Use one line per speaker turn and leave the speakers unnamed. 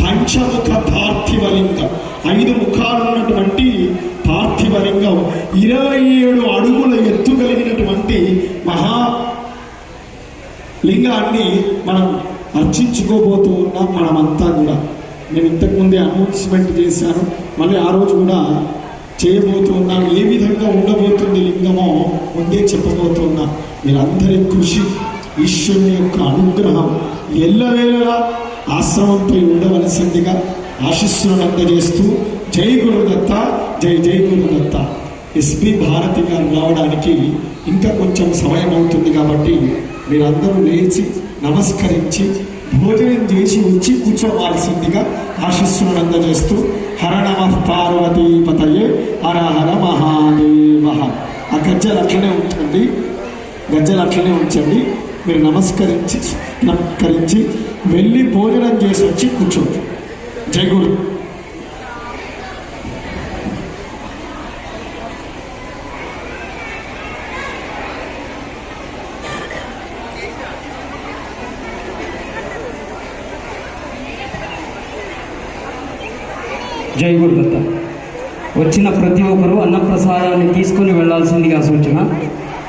పంచముఖ పార్థివలింగం. ఐదు ముఖాలు ఉన్నటువంటి పార్థివలింగం. ఇరవై ఏడు అడుగుల ఎత్తు కలిగినటువంటి మహా లింగాన్ని మనం అర్చించుకోబోతూ ఉన్నాం మనమంతా కూడా. నేను ఇంతకుముందే అనౌన్స్మెంట్ చేశాను. మళ్ళీ ఆ రోజు కూడా చేయబోతూ ఉన్నాం ఏ విధంగా ఉండబోతుంది లింగమో ముందే చెప్పబోతున్నాం మీరందరి కృషి ఈశ్వరుని యొక్క అనుగ్రహం ఎల్లవేళలా ఆశ్రమంపై ఉండవలసిందిగా ఆశిస్సులను అందజేస్తూ జై గురుదత్త జై జై గురుదత్త. ఎస్పి భారతి గారు రావడానికి ఇంకా కొంచెం సమయం అవుతుంది కాబట్టి మీరందరూ లేచి నమస్కరించి భోజనం చేసి వచ్చి కూర్చోవాల్సిందిగా ఆశిస్సులను అందజేస్తూ హర నమ పార్వతీపతయే హర హర మహాదేవ. ఆ గజ్జలు అట్లనే ఉంచండి. గజ్జలు అట్లనే ఉంచండి. మీరు నమస్కరించి నమస్కరించి వెళ్ళి భోజనం చేసి వచ్చి కూర్చోండి. జై గురు.
జై గురుదత్త. వచ్చిన ప్రతి ఒక్కరూ అన్నప్రసాదాన్ని తీసుకొని వెళ్ళాల్సిందిగా సూచన.